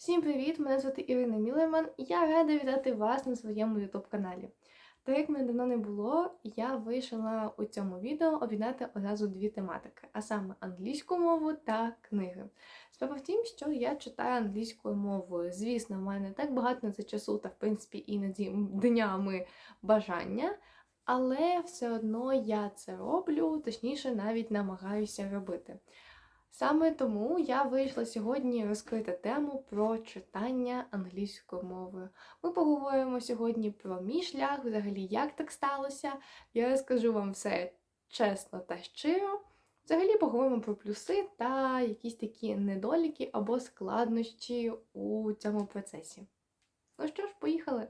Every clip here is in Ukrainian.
Всім привіт! Мене звати Ірина Мілеман і я рада вітати вас на своєму YouTube каналі. Так як мене давно не було, я вирішила у цьому відео об'єднати одразу дві тематики, а саме англійську мову та книги. Справа в тім, що я читаю англійською мовою. Звісно, в мене так багато це часу та в принципі іноді днями бажання. Але все одно я це роблю, точніше, навіть намагаюся робити. Саме тому я вирішила сьогодні розкрити тему про читання англійською мовою. Ми поговоримо сьогодні про мій шлях, взагалі, як так сталося. Я розкажу вам все чесно та щиро. Взагалі поговоримо про плюси та якісь такі недоліки або складнощі у цьому процесі. Ну що ж, поїхали!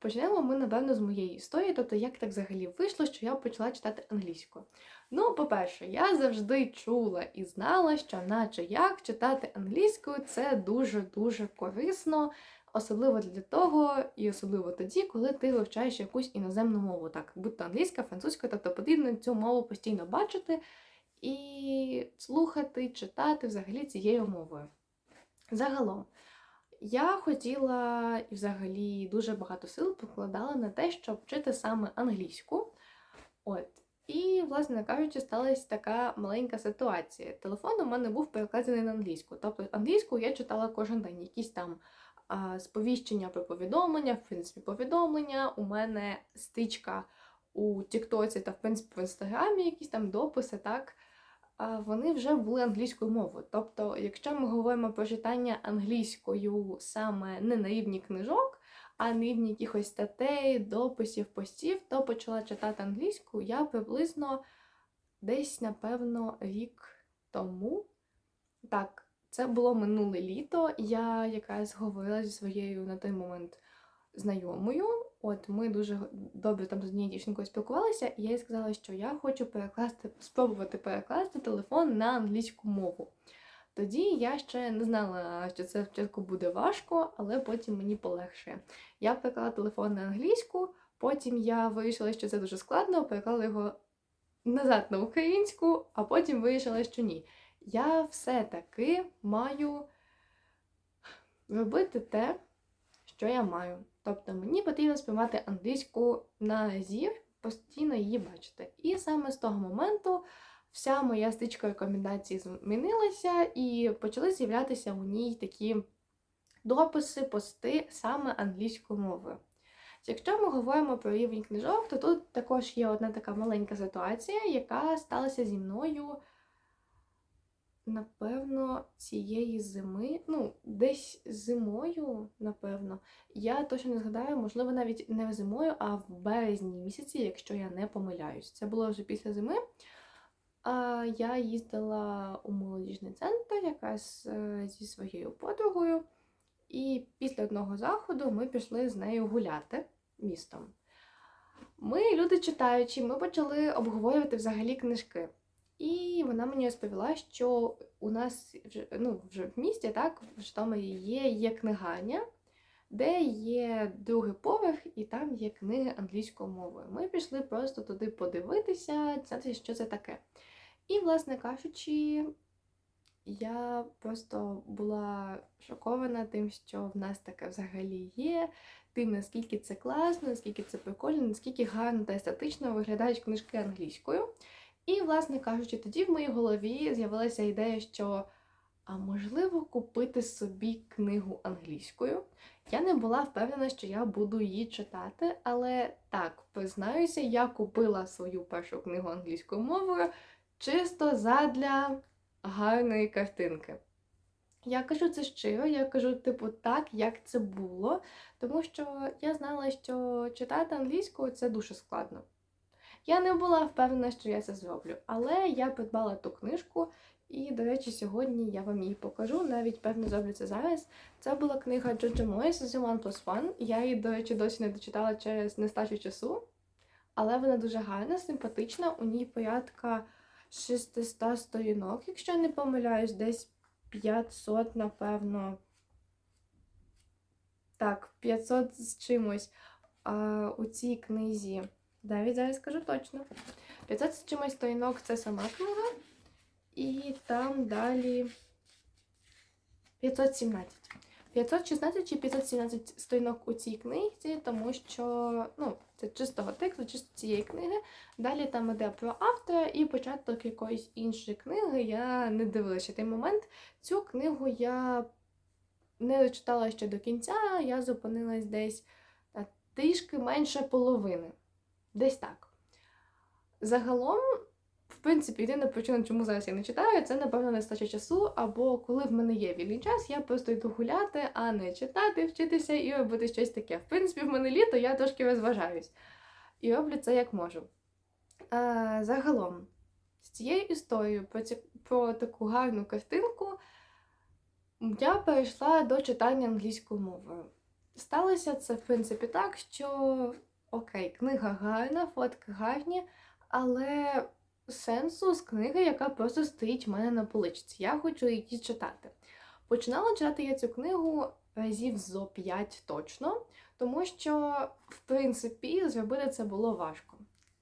Почнемо ми, напевно, з моєї історії, тобто, як так взагалі вийшло, що я почала читати англійською. Ну, по-перше, я завжди чула і знала, що наче як читати англійською це дуже-дуже корисно, особливо для того, і особливо тоді, коли ти вивчаєш якусь іноземну мову, так, будь-то англійська, французька, тобто потрібно цю мову постійно бачити і слухати, читати взагалі цією мовою. Загалом. Я хотіла і взагалі дуже багато сил покладала на те, щоб вчити саме англійську. От. І, власне кажучи, сталася така маленька ситуація. Телефон у мене був перекладений на англійську. Тобто англійську я читала кожен день. Якісь там а, сповіщення про повідомлення, в принципі, повідомлення. У мене стичка у Тіктоці та, в принципі, в інстаграмі, якісь там дописи, так вони вже були англійською мовою. Тобто, якщо ми говоримо про читання англійською саме не на рівні книжок, а на рівні якихось статей, дописів, постів, то почала читати англійську я приблизно десь, напевно, рік тому. Так, це було минуле літо. Я якраз говорила зі своєю на той момент знайомою. От ми дуже добре там з однією дівчинкою спілкувалися, і я їй сказала, що я хочу перекласти, спробувати перекласти телефон на англійську мову. Тоді я ще не знала, що це спочатку буде важко, але потім мені полегшує. Я переклала телефон на англійську, потім я вирішила, що це дуже складно, переклала його назад на українську, а потім вирішила, що ні. Я все-таки маю робити те, що я маю. Тобто мені потрібно сприймати англійську на зір, постійно її бачити. І саме з того моменту вся моя стичка рекомендацій змінилася, і почали з'являтися у ній такі дописи, пости саме англійською мовою. Якщо ми говоримо про рівень книжок, то тут також є одна така маленька ситуація, яка сталася зі мною напевно, цієї зими, ну, десь зимою, напевно, я точно не згадаю, можливо, навіть не зимою, а в березні місяці, якщо я не помиляюсь. Це було вже після зими. А я їздила у молодіжний центр якраз е, зі своєю подругою, і після одного заходу ми пішли з нею гуляти містом. Ми, люди читаючі, ми почали обговорювати взагалі книжки. І вона мені розповіла, що у нас вже ну, вже в місті, так, в Житомирі є, є книгарня, де є другий поверх, і там є книги англійською мовою. Ми пішли просто туди подивитися, дізнатися, що це таке. І, власне кажучи, я просто була шокована тим, що в нас таке взагалі є, тим, наскільки це класно, наскільки це прикольно, наскільки гарно та естетично виглядають книжки англійською. І, власне кажучи, тоді в моїй голові з'явилася ідея, що а можливо купити собі книгу англійською. Я не була впевнена, що я буду її читати, але так, признаюся, я купила свою першу книгу англійською мовою чисто задля гарної картинки. Я кажу це щиро, я кажу, типу, так, як це було, тому що я знала, що читати англійською це дуже складно. Я не була впевнена, що я це зроблю, але я придбала ту книжку, і, до речі, сьогодні я вам її покажу, навіть певно зроблю це зараз. Це була книга Джоджа Мойса The One Plus One. Я її, до речі, досі не дочитала через нестачу часу, але вона дуже гарна, симпатична, у ній порядка 600 сторінок, якщо не помиляюсь, десь 500, напевно. Так, 500 з чимось а, у цій книзі. Навіть зараз скажу точно. 500 з чимось сторінок це сама книга. І там далі 517. 516 чи 517 сторінок у цій книзі, тому що ну, це чистого тексту, чисто цієї книги. Далі там іде про автора і початок якоїсь іншої книги. Я не дивилася той момент. Цю книгу я не дочитала ще до кінця, я зупинилась десь трішки менше половини. Десь так. Загалом, в принципі, єдина причина, чому зараз я не читаю, це, напевно, нестача часу, або коли в мене є вільний час, я просто йду гуляти, а не читати, вчитися і робити щось таке. В принципі, в мене літо, я трошки розважаюсь. І роблю це як можу. А, загалом, з цією історією про, ці, про таку гарну картинку я перейшла до читання англійською мовою. Сталося це, в принципі, так, що окей, книга гарна, фотки гарні, але сенсу з книги, яка просто стоїть в мене на поличці. Я хочу її читати. Починала читати я цю книгу разів зо 5 точно, тому що, в принципі, зробити це було важко.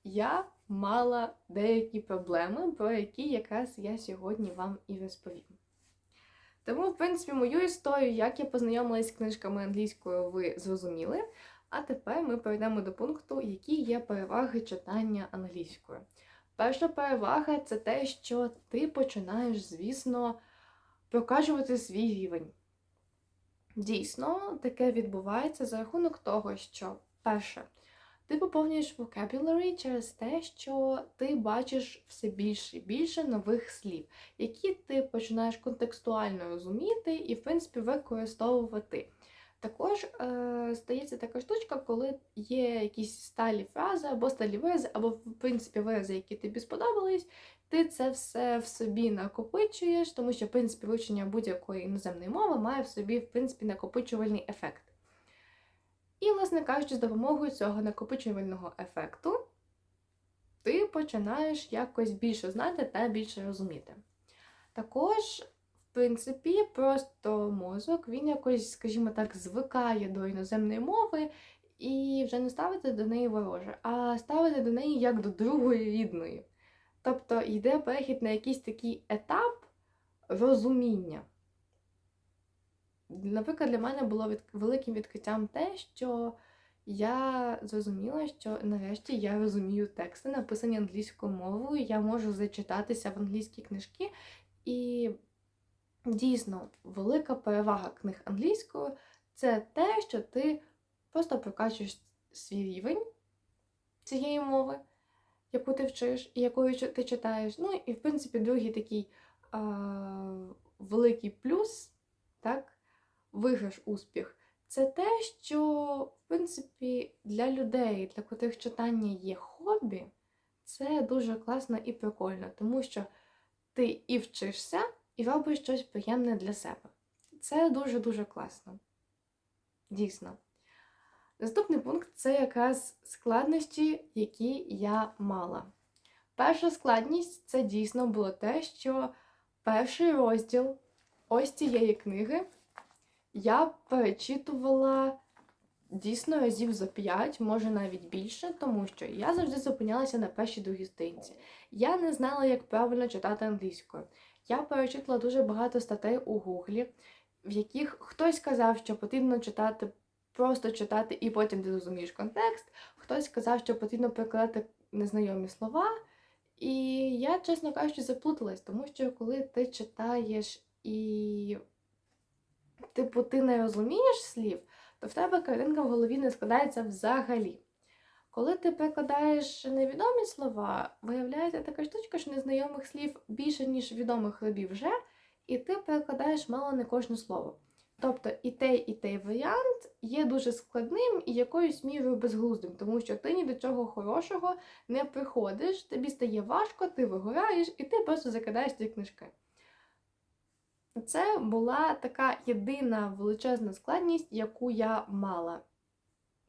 Я мала деякі проблеми, про які якраз я сьогодні вам і розповім. Тому, в принципі, мою історію, як я познайомилась з книжками англійською, ви зрозуміли. А тепер ми перейдемо до пункту, які є переваги читання англійською. Перша перевага це те, що ти починаєш, звісно, прокачувати свій рівень. Дійсно, таке відбувається за рахунок того, що перше, ти поповнюєш vocabulary через те, що ти бачиш все більше і більше нових слів, які ти починаєш контекстуально розуміти і, в принципі, використовувати. Також е, стається така штучка, коли є якісь сталі фрази або сталі вирази, або, в принципі, вирази, які тобі сподобались, ти це все в собі накопичуєш, тому що, в принципі, вивчення будь-якої іноземної мови має в собі, в принципі, накопичувальний ефект. І, власне кажучи, з допомогою цього накопичувального ефекту ти починаєш якось більше знати та більше розуміти. Також, принципі, просто мозок, він якось, скажімо так, звикає до іноземної мови і вже не ставиться до неї вороже, а ставиться до неї як до другої рідної. Тобто йде перехід на якийсь такий етап розуміння. Наприклад, для мене було від... великим відкриттям те, що я зрозуміла, що нарешті я розумію тексти, написані англійською мовою, я можу зачитатися в англійські книжки. І дійсно велика перевага книг англійською це те, що ти просто прокачуєш свій рівень цієї мови, яку ти вчиш і якою ти читаєш. Ну і, в принципі, другий такий а, великий плюс, так? виграш успіх, це те, що, в принципі, для людей, для котрих читання є хобі, це дуже класно і прикольно, тому що ти і вчишся, і робиш щось приємне для себе. Це дуже-дуже класно. Дійсно. Наступний пункт це якраз складнощі, які я мала. Перша складність це дійсно було те, що перший розділ ось цієї книги я перечитувала дійсно разів за п'ять, може навіть більше, тому що я завжди зупинялася на першій другій сторінці. Я не знала, як правильно читати англійською. Я перечитала дуже багато статей у Гуглі, в яких хтось сказав, що потрібно читати, просто читати, і потім ти розумієш контекст. Хтось сказав, що потрібно перекладати незнайомі слова. І я, чесно кажучи, заплуталась, тому що коли ти читаєш і типу, ти не розумієш слів, то в тебе картинка в голові не складається взагалі. Коли ти перекладаєш невідомі слова, виявляється така штучка, що незнайомих слів більше, ніж відомих слів вже, і ти перекладаєш мало не кожне слово. Тобто і той, і той варіант є дуже складним і якоюсь мірою безглуздим, тому що ти ні до чого хорошого не приходиш, тобі стає важко, ти вигораєш, і ти просто закидаєш ці книжки. Це була така єдина величезна складність, яку я мала.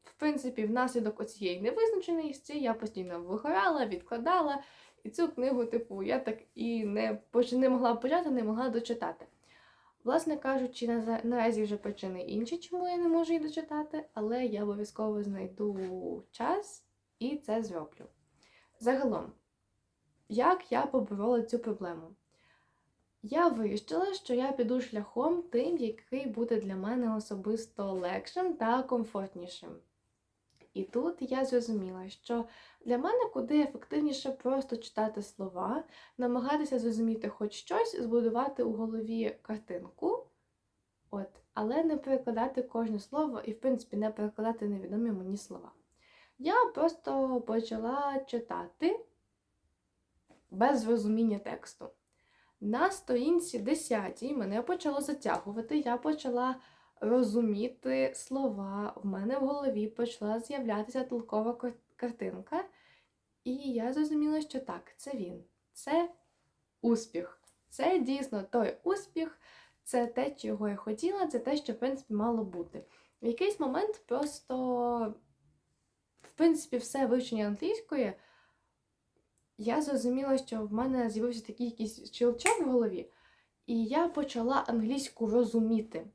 В принципі, внаслідок оцієї невизначеності я постійно вигорала, відкладала, і цю книгу, типу, я так і не не могла почати, не могла дочитати. Власне кажучи, наразі вже причини інші, чому я не можу її дочитати, але я обов'язково знайду час і це зроблю. Загалом, як я поборола цю проблему? Я вирішила, що я піду шляхом тим, який буде для мене особисто легшим та комфортнішим. І тут я зрозуміла, що для мене куди ефективніше просто читати слова, намагатися зрозуміти хоч щось, збудувати у голові картинку, от, але не перекладати кожне слово і, в принципі, не перекладати невідомі мені слова. Я просто почала читати без розуміння тексту. На сторінці 10 мене почало затягувати, я почала розуміти слова, в мене в голові почала з'являтися толкова картинка, і я зрозуміла, що так, це він, це успіх. Це дійсно той успіх, це те, чого я хотіла, це те, що в принципі мало бути. В якийсь момент просто, в принципі, все вивчення англійської я зрозуміла, що в мене з'явився такий якийсь щелчок в голові, і я почала англійську розуміти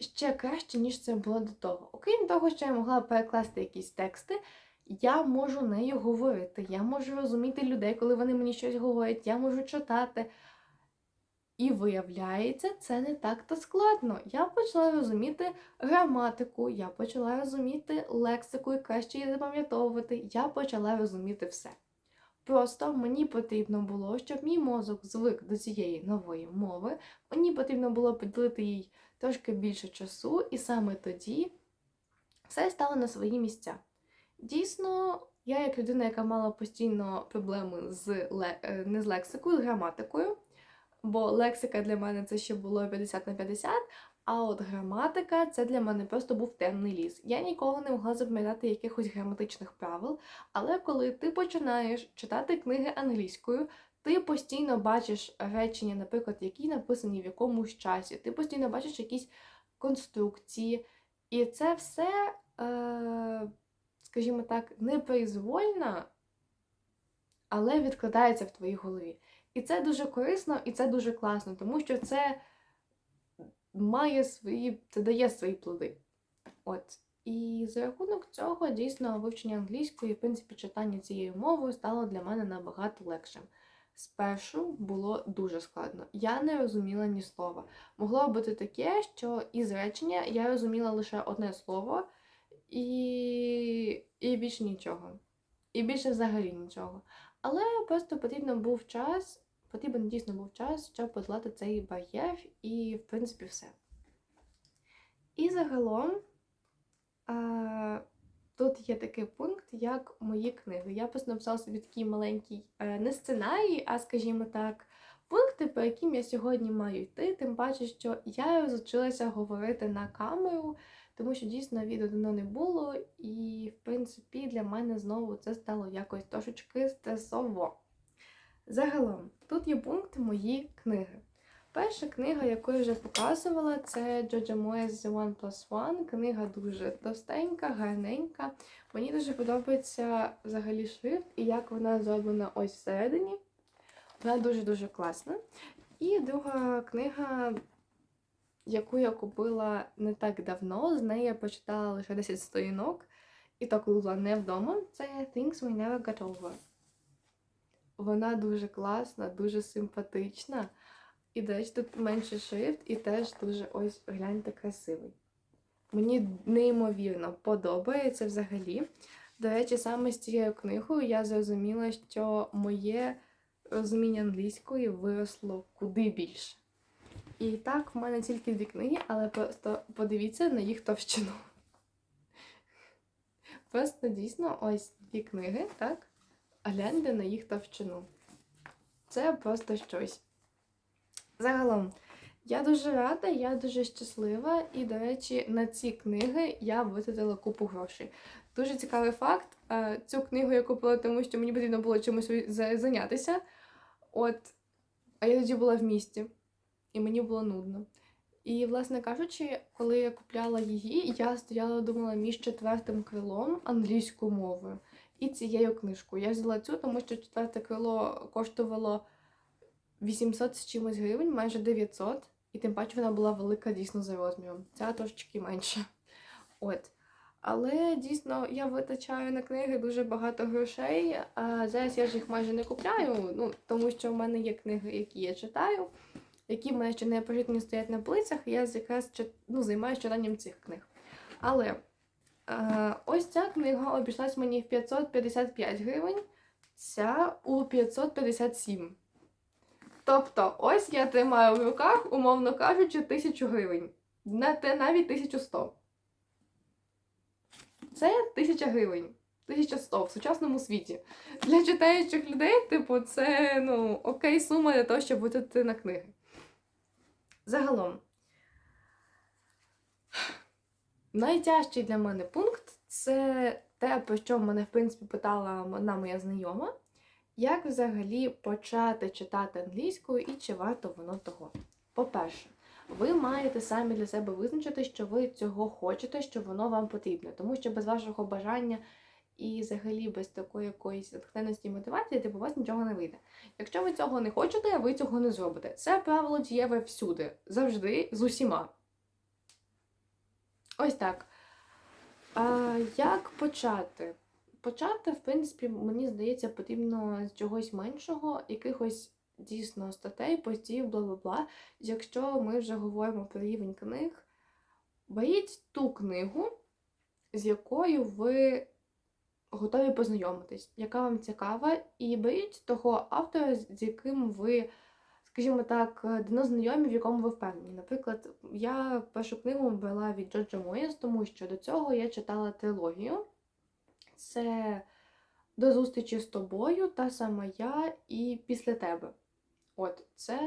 ще краще, ніж це було до того. Окрім того, що я могла перекласти якісь тексти, я можу нею говорити, я можу розуміти людей, коли вони мені щось говорять, я можу читати. І виявляється, це не так-то складно. Я почала розуміти граматику, я почала розуміти лексику і краще її запам'ятовувати. Я почала розуміти все. Просто мені потрібно було, щоб мій мозок звик до цієї нової мови, мені потрібно було поділити їй трошки більше часу, і саме тоді все стало на свої місця. Дійсно, я, як людина, яка мала постійно проблеми з е, не з лексикою, з граматикою, бо лексика для мене це ще було 50 на 50, а от граматика це для мене просто був темний ліс. Я ніколи не могла запам'ятати якихось граматичних правил, але коли ти починаєш читати книги англійською, ти постійно бачиш речення, наприклад, які написані в якомусь часі, ти постійно бачиш якісь конструкції, і це все, е, скажімо так, непроизвольно, але відкладається в твоїй голові. І це дуже корисно, і це дуже класно, тому що це має свої, це дає свої плоди. От. І за рахунок цього дійсно вивчення англійської, в принципі, читання цією мовою стало для мене набагато легшим. Спершу було дуже складно. Я не розуміла ні слова. Могло бути таке, що із речення я розуміла лише одне слово і, і більше нічого. І більше взагалі нічого. Але просто потрібно був час, потрібен дійсно був час, щоб подолати цей бар'єр, і, в принципі, все. І загалом а, тут є такий пункт, як мої книги. Я просто написала собі такий маленький е, не сценарій, а, скажімо так, пункти, по яким я сьогодні маю йти. Тим паче, що я розучилася говорити на камеру, тому що дійсно відео давно не було, і, в принципі, для мене знову це стало якось трошечки стресово. Загалом, тут є пункт мої книги. Перша книга, яку я вже показувала, це Джоджа The One Plus One. Книга дуже товстенька, гарненька. Мені дуже подобається взагалі шрифт і як вона зроблена ось всередині. Вона дуже-дуже класна. І друга книга, яку я купила не так давно, з неї я прочитала лише 10 сторінок, і то коли була не вдома, це Things We Never Got Over. Вона дуже класна, дуже симпатична. І, до речі, тут менше шрифт і теж дуже ось гляньте красивий. Мені неймовірно подобається взагалі. До речі, саме з цією книгою я зрозуміла, що моє розуміння англійської виросло куди більше. І так, в мене тільки дві книги, але просто подивіться на їх товщину. Просто дійсно ось дві книги, так? Гляньте на їх товщину. Це просто щось. Загалом, я дуже рада, я дуже щаслива, і, до речі, на ці книги я витратила купу грошей. Дуже цікавий факт. Цю книгу я купила, тому що мені потрібно було чимось зайнятися. От, а я тоді була в місті, і мені було нудно. І, власне кажучи, коли я купляла її, я стояла, думала між четвертим крилом англійською мовою і цією книжкою. Я взяла цю, тому що четверте крило коштувало 800 з чимось гривень, майже 900, і тим паче вона була велика дійсно за розміром. Ця трошечки менша. От. Але дійсно я витрачаю на книги дуже багато грошей. А зараз я ж їх майже не купляю, ну тому що в мене є книги, які я читаю, які в мене ще не прочитані стоять на полицях, і я якраз ну, займаюся читанням цих книг. Але ось ця книга обійшлась мені в 555 гривень, ця у 557. Тобто, ось я тримаю в руках, умовно кажучи, 1000 гривень. На те навіть 1100. Це 1000 гривень. 1100 в сучасному світі. Для читаючих людей, типу, це ну, окей сума для того, щоб витратити на книги. Загалом. Найтяжчий для мене пункт це те, про що мене, в принципі, питала одна моя знайома. Як взагалі почати читати англійською і чи варто воно того? По-перше, ви маєте самі для себе визначити, що ви цього хочете, що воно вам потрібно, тому що без вашого бажання і взагалі без такої якоїсь натхненності і мотивації, типу, у вас нічого не вийде. Якщо ви цього не хочете, ви цього не зробите. Це правило дієве всюди, завжди, з усіма. Ось так. А, як почати? Почати, в принципі, мені здається, потрібно з чогось меншого, якихось дійсно статей, постів, бла бла бла. Якщо ми вже говоримо про рівень книг, беріть ту книгу, з якою ви готові познайомитись, яка вам цікава, і беріть того автора, з яким ви, скажімо так, давно знайомі, в якому ви впевнені. Наприклад, я першу книгу брала від Джорджа Моєс, тому що до цього я читала трилогію. Це до зустрічі з тобою, та сама я і після тебе. От, це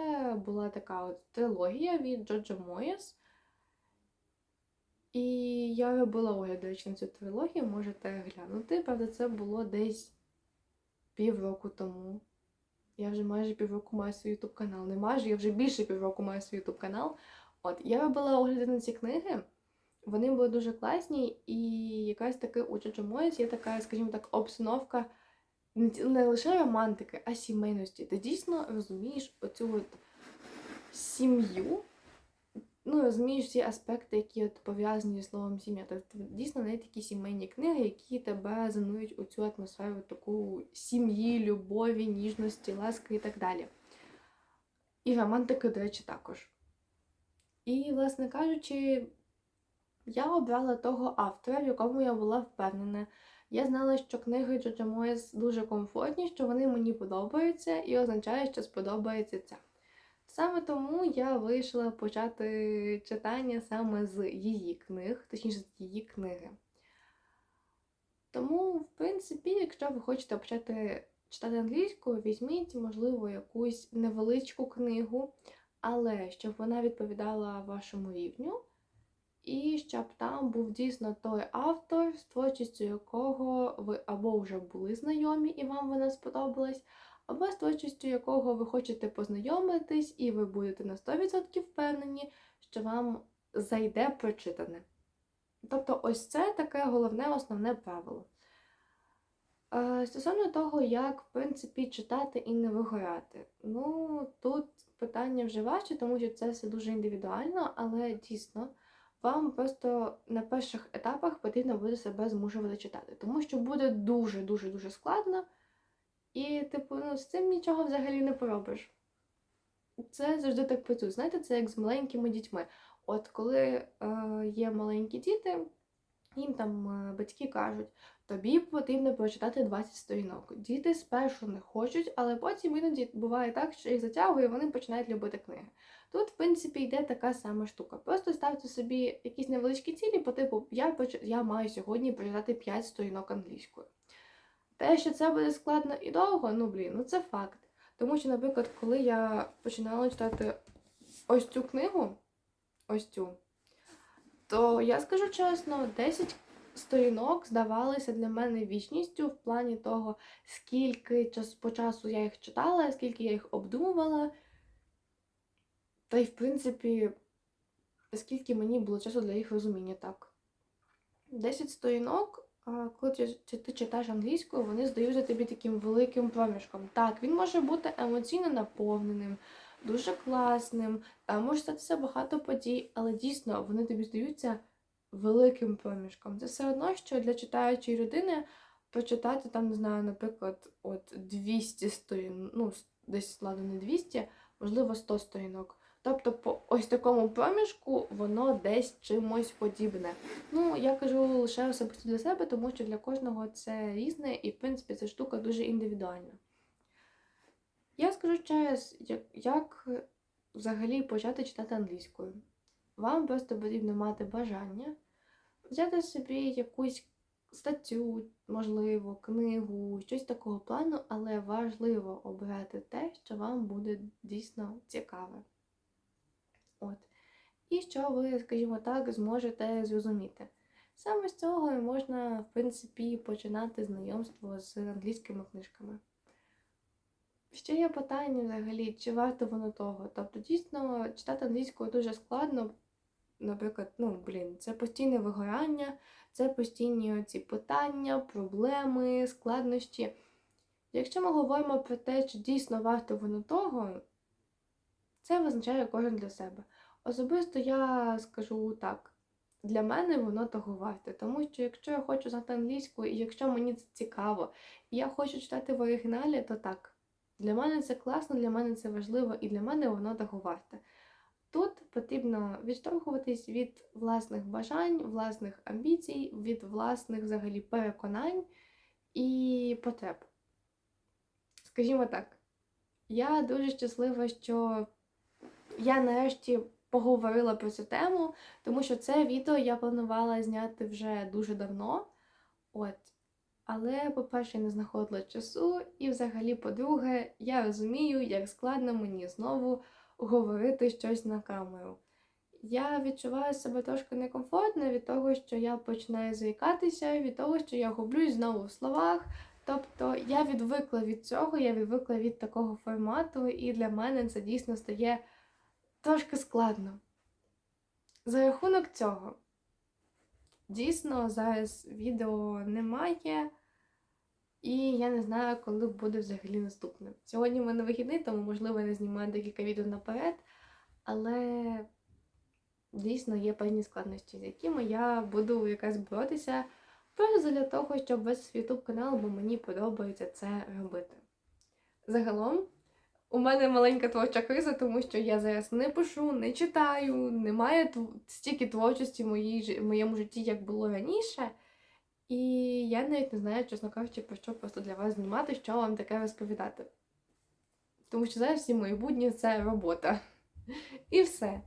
була така от трилогія від Джорджа Моєс. І я робила огляд, речі, на цю трилогію, можете глянути. Правда, це було десь півроку тому. Я вже майже півроку маю свій ютуб канал. Не майже, я вже більше півроку маю свій ютуб канал. От, я робила огляди на ці книги. Вони були дуже класні, і якась таки у Джоджо є така, скажімо так, обстановка не лише романтики, а сімейності. Ти дійсно розумієш оцю от сім'ю, ну, розумієш всі аспекти, які от пов'язані зі словом сім'я. Тобто дійсно не такі сімейні книги, які тебе занують у цю атмосферу таку сім'ї, любові, ніжності, ласки і так далі. І романтики, до речі, також. І, власне кажучи, я обрала того автора, в якому я була впевнена. Я знала, що книги Джоджа Моєс дуже комфортні, що вони мені подобаються, і означає, що сподобається ця. Саме тому я вирішила почати читання саме з її книг, точніше з її книги. Тому, в принципі, якщо ви хочете почати читати англійською, візьміть, можливо, якусь невеличку книгу, але щоб вона відповідала вашому рівню, і щоб там був дійсно той автор, з творчістю якого ви або вже були знайомі і вам вона сподобалась, або з творчістю якого ви хочете познайомитись, і ви будете на 100% впевнені, що вам зайде прочитане. Тобто, ось це таке головне основне правило. Е, Стосовно того, як в принципі читати і не вигорати. Ну, тут питання вже важче, тому що це все дуже індивідуально, але дійсно вам просто на перших етапах потрібно буде себе змушувати читати, тому що буде дуже-дуже дуже складно, і, типу, ну, з цим нічого взагалі не поробиш. Це завжди так працює. Знаєте, це як з маленькими дітьми. От коли е, є маленькі діти, їм там е, батьки кажуть, тобі потрібно прочитати 20 сторінок. Діти спершу не хочуть, але потім іноді буває так, що їх затягує, вони починають любити книги. Тут, в принципі, йде така сама штука. Просто ставте собі якісь невеличкі цілі, по типу, я, я маю сьогодні прочитати 5 сторінок англійською. Те, що це буде складно і довго, ну блін, ну це факт. Тому що, наприклад, коли я починала читати ось цю книгу, ось цю, то я скажу чесно, 10 сторінок здавалися для мене вічністю в плані того, скільки час по часу я їх читала, скільки я їх обдумувала. Та й, в принципі, скільки мені було часу для їх розуміння так. 10 сторінок, коли ти, чи ти читаєш англійською, вони здаються тобі таким великим проміжком. Так, він може бути емоційно наповненим, дуже класним, там може статися багато подій, але дійсно вони тобі здаються великим проміжком. Це все одно, що для читаючої людини прочитати там, не знаю, наприклад, от 200 сторін, ну, десь ладно, не 200, можливо, 100 сторінок. Тобто, по ось такому проміжку воно десь чимось подібне. Ну, я кажу лише особисто для себе, тому що для кожного це різне, і в принципі ця штука дуже індивідуальна. Я скажу через, як, як взагалі почати читати англійською. Вам просто потрібно мати бажання взяти собі якусь статтю, можливо, книгу, щось такого плану, але важливо обрати те, що вам буде дійсно цікаве. От. І що ви, скажімо так, зможете зрозуміти. Саме з цього можна, в принципі, починати знайомство з англійськими книжками. Ще є питання взагалі, чи варто воно того? Тобто, дійсно, читати англійською дуже складно. Наприклад, ну, блін, це постійне вигорання, це постійні ці питання, проблеми, складнощі. Якщо ми говоримо про те, чи дійсно варто воно того, це визначає кожен для себе. Особисто я скажу так, для мене воно того варте, тому що якщо я хочу знати англійську, і якщо мені це цікаво, і я хочу читати в оригіналі, то так. Для мене це класно, для мене це важливо, і для мене воно того варте. Тут потрібно відштовхуватись від власних бажань, власних амбіцій, від власних взагалі переконань і потреб. Скажімо так, я дуже щаслива, що я нарешті поговорила про цю тему, тому що це відео я планувала зняти вже дуже давно. От. Але, по-перше, я не знаходила часу, і взагалі, по-друге, я розумію, як складно мені знову говорити щось на камеру. Я відчуваю себе трошки некомфортно від того, що я починаю заїкатися, від того, що я гублюсь знову в словах. Тобто я відвикла від цього, я відвикла від такого формату, і для мене це дійсно стає трошки складно. За рахунок цього, дійсно, зараз відео немає, і я не знаю, коли буде взагалі наступне. Сьогодні в мене вихідний, тому, можливо, я не знімаю декілька відео наперед, але дійсно є певні складнощі, з якими я буду якась боротися просто для того, щоб свій YouTube канал, бо мені подобається це робити. Загалом, у мене маленька творча криза, тому що я зараз не пишу, не читаю, немає стільки творчості в, моїй, в моєму житті, як було раніше. І я навіть не знаю, чесно кажучи, про що просто для вас знімати, що вам таке розповідати. Тому що зараз всі мої будні це робота. І все.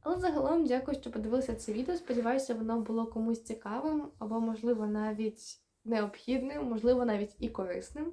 Але загалом дякую, що подивилися це відео. Сподіваюся, воно було комусь цікавим, або, можливо, навіть необхідним, можливо, навіть і корисним.